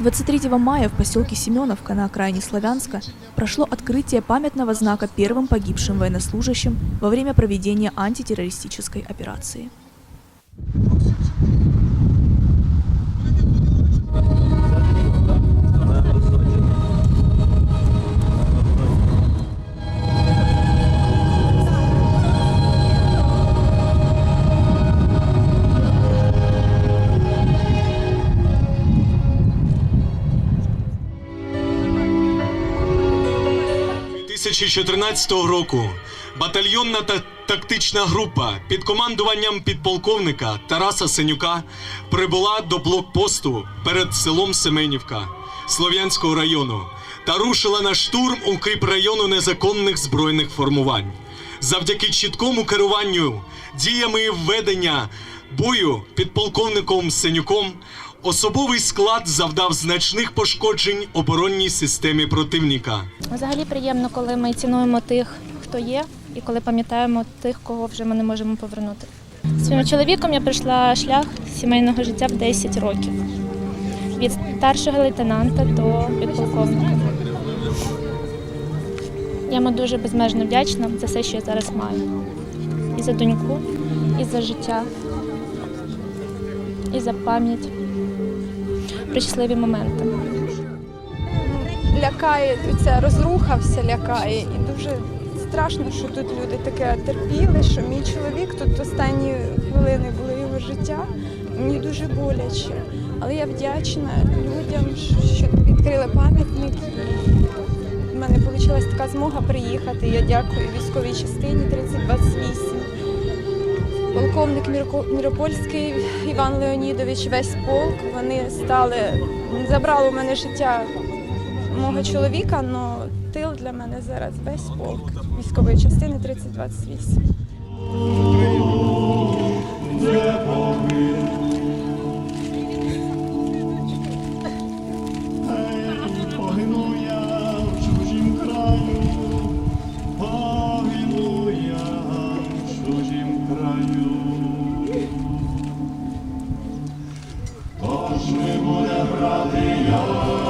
23 мая в поселке Семеновка на окраине Славянска прошло открытие памятного знака первым погибшим военнослужащим во время проведения антитеррористической операции. – 2014 року батальйонна та тактична група під командуванням підполковника Тараса Сенюка прибула до блокпосту перед селом Семенівка Слов'янського району та рушила на штурм укріпрайону незаконних збройних формувань. Завдяки чіткому керуванню діями введення бою підполковником Сенюком особовий склад завдав значних пошкоджень оборонній системі противника. Взагалі приємно, коли ми цінуємо тих, хто є, і коли пам'ятаємо тих, кого вже ми не можемо повернути. Своїм чоловіком я пройшла шлях сімейного життя в 10 років. Від старшого лейтенанта до підполковника. Я йому дуже безмежно вдячна за все, що я зараз маю. І за доньку, і за життя, і за пам'ять про щасливі моменти. лякає ця розруха, все лякає. І дуже страшно, що тут люди таке терпіли, що мій чоловік тут останні хвилини були його життя. Мені дуже боляче. Але я вдячна людям, що відкрили пам'ятник. В мене вийшла така змога приїхати. Я дякую військовій частині 3028. Полковник Міропольський Іван Леонідович, весь полк. Вони стали, забрали у мене життя мого чоловіка, але тил для мене зараз весь полк військової частини 3028. Можливо, брати я.